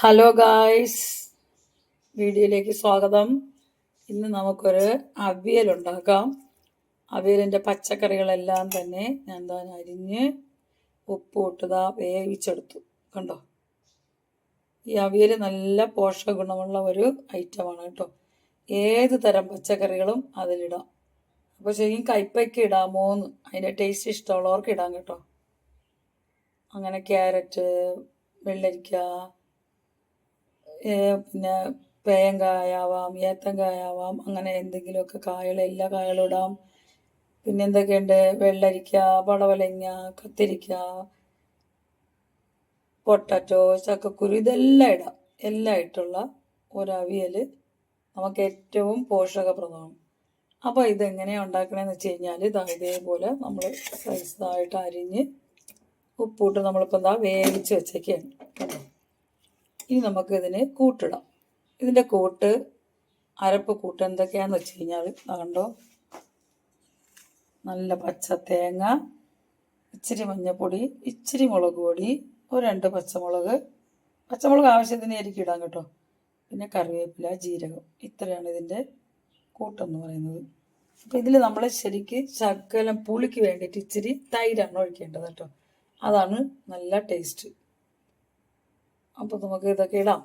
Hello guys വീഡിയോയിലേക്ക് സ്വാഗതം. ഇന്ന് നമുക്കൊരു അവിയൽ ഉണ്ടാക്കാം അവിയലിന്റെ പച്ചക്കറികളെല്ലാം തന്നെ ഞാൻ താൻ അരിഞ്ഞ് ഉപ്പ് ഇട്ടതാ വേവിച്ചെടുത്തു. കണ്ടോ? ഈ അവിയൽ നല്ല പോഷക ഗുണമുള്ള ഒരു ഐറ്റമാണ് കേട്ടോ. ഏത് തരം പച്ചക്കറികളും അതിലിടാം. അപ്പോൾ ശരിക്കും കയ്പ്പയ്ക്ക് ഇടാമോന്ന് അതിന്റെ ടേസ്റ്റ് ഇഷ്ടമുള്ളവർക്ക് ഇടാം കേട്ടോ. അങ്ങനെ ക്യാരറ്റ് വെള്ളരിക്ക പിന്നെ പേയങ്കായാവാം ഏത്തങ്കായാവാം അങ്ങനെ എന്തെങ്കിലുമൊക്കെ കായകൾ എല്ലാ കായകളും ഇടാം. പിന്നെ എന്തൊക്കെയുണ്ട്? വെള്ളരിക്ക പടവലങ്ങ കത്തിരിക്ക പൊട്ടറ്റോ ചക്കക്കുരു ഇതെല്ലാം ഇടാം. എല്ലാം ഇട്ടുള്ള ഒരവിയൽ നമുക്ക് ഏറ്റവും പോഷകപ്രദമാണ്. അപ്പോൾ ഇതെങ്ങനെയാണ് ഉണ്ടാക്കണമെന്ന് വെച്ച് കഴിഞ്ഞാൽ ഇതാ ഇതേപോലെ നമ്മൾ സൈസായിട്ട് അരിഞ്ഞ് ഉപ്പൂട്ട് നമ്മളിപ്പോൾ എന്താ വേവിച്ച് വെച്ചേക്കാണ്. കേട്ടോ ഇനി നമുക്ക് ഇതിന് കൂട്ടിടാം. ഇതിന്റെ കൂട്ട് അരപ്പ് കൂട്ട് എന്തൊക്കെയാന്ന് വെച്ച് കഴിഞ്ഞാൽ കണ്ടോ? നല്ല പച്ച തേങ്ങ ഇച്ചിരി മഞ്ഞൾപ്പൊടി ഇച്ചിരി മുളക് പൊടി ഒരു രണ്ട് പച്ചമുളക്. പച്ചമുളക് ആവശ്യത്തിന് ആയിരിക്കും ഇടാം കേട്ടോ. പിന്നെ കറിവേപ്പില ജീരകം. ഇത്രയാണ് ഇതിന്റെ കൂട്ടെന്ന് പറയുന്നത്. അപ്പോൾ ഇതിൽ നമ്മൾ ശരിക്ക് ശകലം പുളിക്ക് വേണ്ടിയിട്ട് ഇച്ചിരി തൈരാണ് ഒഴിക്കേണ്ടത് കേട്ടോ. അതാണ് നല്ല ടേസ്റ്റ്. അപ്പോൾ നമുക്ക് ഇതൊക്കെ ഇടാം.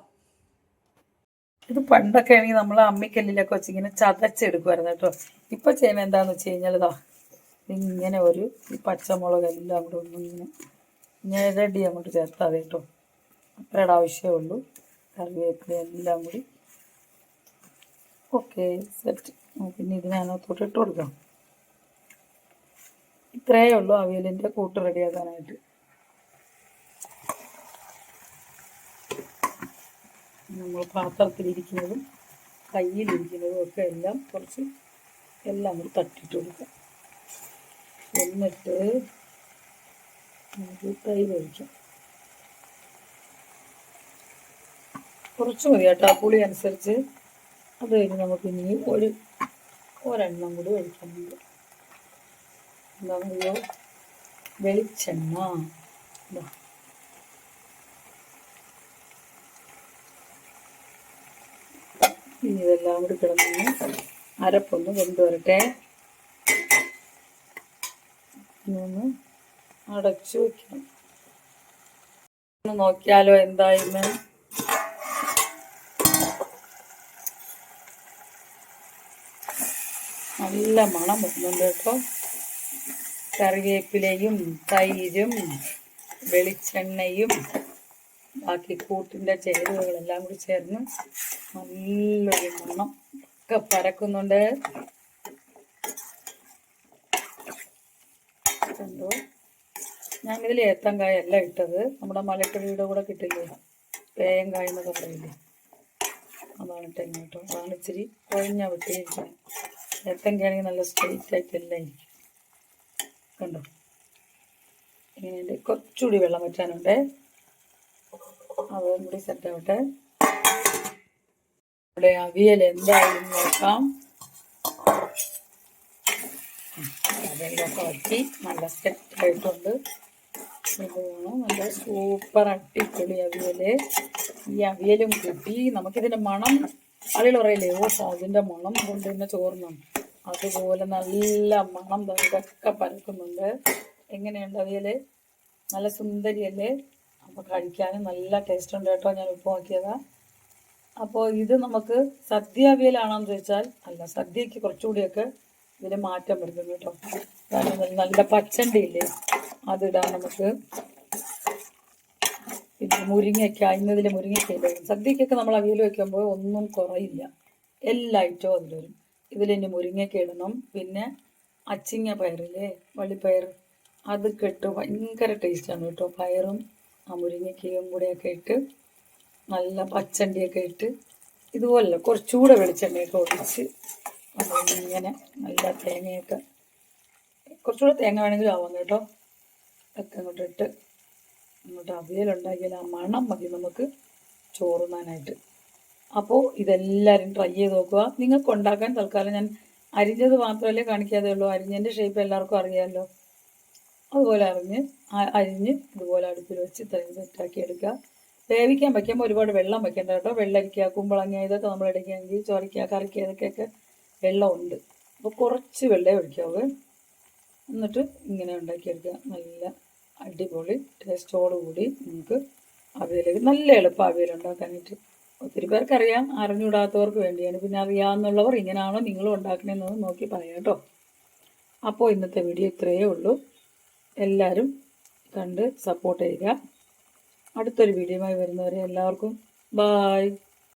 ഇത് പണ്ടൊക്കെ ആണെങ്കിൽ നമ്മൾ അമ്മിക്കല്ലിലൊക്കെ വെച്ച് ഇങ്ങനെ ചതച്ചെടുക്കുമായിരുന്നു കേട്ടോ. ഇപ്പം ചെയ്യുന്നത് എന്താന്ന് വെച്ച് കഴിഞ്ഞാൽ ഇതാ ഇങ്ങനെ ഒരു ഈ പച്ചമുളക് എല്ലാം കൂടെ ഒന്നും ഇങ്ങനെ ഞെരടി അങ്ങോട്ട് ചേർത്താൽ കേട്ടോ. അത്രയുടെ ആവശ്യമേ ഉള്ളൂ. കറിവേപ്പില എല്ലാം കൂടി. ഓക്കെ സെറ്റ് പിന്നെ ഇതിനകത്തോട്ട് ഇട്ട് കൊടുക്കാം. ഇത്രയേ ഉള്ളൂ അവിയലിന്റെ കൂട്ട് റെഡിയാക്കാനായിട്ട് നമ്മൾ പാത്രത്തിലിരിക്കുന്നതും കയ്യിലിരിക്കുന്നതും ഒക്കെ എല്ലാം കുറച്ച് എല്ലാം കൂടി തട്ടിയിട്ട് കൊടുക്കാം എന്നിട്ട് നമുക്ക് തൈര് ഒഴിക്കാം കുറച്ച് മതി കേട്ടോ പുളി അനുസരിച്ച് അത് കഴിഞ്ഞ് നമുക്ക് ഇനി ഒരു ഒരെണ്ണം കൂടി ഒഴിക്കുന്നുണ്ട് എന്താണെന്നറിയോ വെളിച്ചെണ്ണ. ഇനി ഇതെല്ലാം കൂടി കിടന്ന് അരപ്പൊന്ന് കൊണ്ടുവരട്ടെ. ഒന്ന് അടച്ചു വെക്കണം. ഒന്ന് നോക്കിയാലോ എന്തായിരുന്നു നല്ല മണം വരുന്നുണ്ട് കേട്ടോ. കറിവേപ്പിലയും തൈരും വെളിച്ചെണ്ണയും ബാക്കി കൂട്ടിന്റെ ചേരുവകളെല്ലാം കൂടി ചേർന്ന് നല്ലൊരു മണം ഒക്കെ പരക്കുന്നുണ്ട്. കണ്ടോ? ഞാനിതിൽ ഏത്തങ്കായ അല്ല ഇട്ടത്. നമ്മുടെ മലക്കറിയുടെ കൂടെ കിട്ടില്ലേ? പേയങ്കായ എന്നൊക്കെ പറയില്ലേ? അതാണ് ഇട്ടെങ്കിൽ കേട്ടോ. അതാണ് ഇച്ചിരി കുഴഞ്ഞ വെട്ടിയിരിക്കുന്നത്. ഏത്തങ്കയാണെങ്കിൽ നല്ല സ്ട്രൈറ്റ് ആയിട്ട് എല്ലാം ഇരിക്കും. കണ്ടോ? ഇങ്ങനെ കുറച്ചുകൂടി വെള്ളം വറ്റാനുണ്ട്. അതും കൂടി സെറ്റ് ആവട്ടെ. ഇവിടെ അവിയൽ എന്തായാലും നോക്കാം. അതെല്ലാം വറ്റി നല്ല സെറ്റ് ആയിട്ടുണ്ട്. നല്ല സൂപ്പർ അടിപൊളി അവിയൽ. ഈ അവിയലും കൂട്ടി നമുക്കിതിന്റെ മണം ആളുകൾ പറയില്ലേ ഓ അതിന്റെ മണം കൊണ്ട് തന്നെ ചോർന്നാണ് അതുപോലെ നല്ല മണം ഇതൊക്കെ പരക്കുന്നുണ്ട്. എങ്ങനെയുണ്ട് അവിയൽ? നല്ല സുന്ദരിയല്ലേ? അപ്പോൾ കഴിക്കാനും നല്ല ടേസ്റ്റ് ഉണ്ട് കേട്ടോ ഞാൻ ഉപ്പ് നോക്കിയതാ അപ്പോൾ ഇത് നമുക്ക് സദ്യ അവിയലാണോന്ന് ചോദിച്ചാൽ അല്ല സദ്യക്ക് കുറച്ചുകൂടിയൊക്കെ ഇതിന് മാറ്റം വരുന്നു കേട്ടോ. കാരണം നല്ല- പച്ചണ്ടിയില്ലേ? അതിടാൻ നമുക്ക് പിന്നെ മുരിങ്ങയ്ക്ക ഇന്നതിൽ മുരിങ്ങയ്ക്കയില്ല? സദ്യക്കൊക്കെ നമ്മൾ അവിയൽ വയ്ക്കുമ്പോൾ ഒന്നും കുറയില്ല. എല്ലാ ഐറ്റവും അതിൽ വരും. ഇതിൽ ഇനി മുരിങ്ങയ്ക്ക ഇടണം. പിന്നെ അച്ചിങ്ങ പയറില്ലേ? വള്ളിപ്പയർ. അത് കെട്ട്. ഭയങ്കര ടേസ്റ്റാണ് കേട്ടോ. പയറും ആ മുരിങ്ങയ്ക്കയും കൂടെയൊക്കെ ഇട്ട് നല്ല പച്ചണ്ടിയൊക്കെ ഇട്ട് ഇതുപോലെ കുറച്ചുകൂടെ വെളിച്ചെണ്ണയൊക്കെ ഒഴിച്ച് ഇങ്ങനെ നല്ല തേങ്ങയൊക്കെ കുറച്ചുകൂടെ തേങ്ങ വേണമെങ്കിലും ആവാം കേട്ടോ. ഒക്കെ അങ്ങോട്ട് ഇട്ട് അങ്ങോട്ട് അവിയലുണ്ടാക്കിയാൽ ആ മണം മതി നമുക്ക് ചോറുന്നാനായിട്ട് അപ്പോൾ ഇതെല്ലാവരും ട്രൈ ചെയ്ത് നോക്കുക. നിങ്ങൾക്ക് ഉണ്ടാക്കാൻ തൽക്കാലം ഞാൻ അരിഞ്ഞത് മാത്രമല്ലേ കാണിക്കാതെ ഉള്ളൂ അരിഞ്ഞതിന്റെ ഷേപ്പ് എല്ലാവർക്കും അറിയാമല്ലോ. അതുപോലെ അറിഞ്ഞ് അരിഞ്ഞ് ഇതുപോലെ അടുപ്പിൽ വെച്ച് ഇത്രയും സെറ്റാക്കി എടുക്കുക. വേവിക്കാൻ വയ്ക്കുമ്പോൾ ഒരുപാട് വെള്ളം വെക്കേണ്ട കേട്ടോ. വെള്ളരിക്ക കുമ്പളങ്ങ ഇതൊക്കെ നമ്മൾ എടുക്കുകയാണെങ്കിൽ ചോരയ്ക്ക കറിക്ക ഇതൊക്കെയൊക്കെ വെള്ളമുണ്ട്. അപ്പോൾ കുറച്ച് വെള്ളമേ ഒഴിക്കാവൂ. എന്നിട്ട് ഇങ്ങനെ ഉണ്ടാക്കിയെടുക്കുക. നല്ല അടിപൊളി ടേസ്റ്റോടുകൂടി നമുക്ക് അവിയൽ നല്ല എളുപ്പം അവിയൽ ഉണ്ടാക്കാനായിട്ട്. ഒത്തിരി പേർക്കറിയാം അറിഞ്ഞുകൂടാത്തവർക്ക് വേണ്ടിയാണ്. പിന്നെ അറിയാവുന്നുള്ളവർ ഇങ്ങനെയാണോ നിങ്ങളും ഉണ്ടാക്കണമെന്നത് നോക്കി പറയാം കേട്ടോ. അപ്പോൾ ഇന്നത്തെ വീഡിയോ ഇത്രയേ ഉള്ളൂ. എല്ലാവരും കണ്ട് സപ്പോർട്ട് ചെയ്യുക. അടുത്തൊരു വീഡിയോയുമായി വരുന്നവരെ എല്ലാവർക്കും ബായ്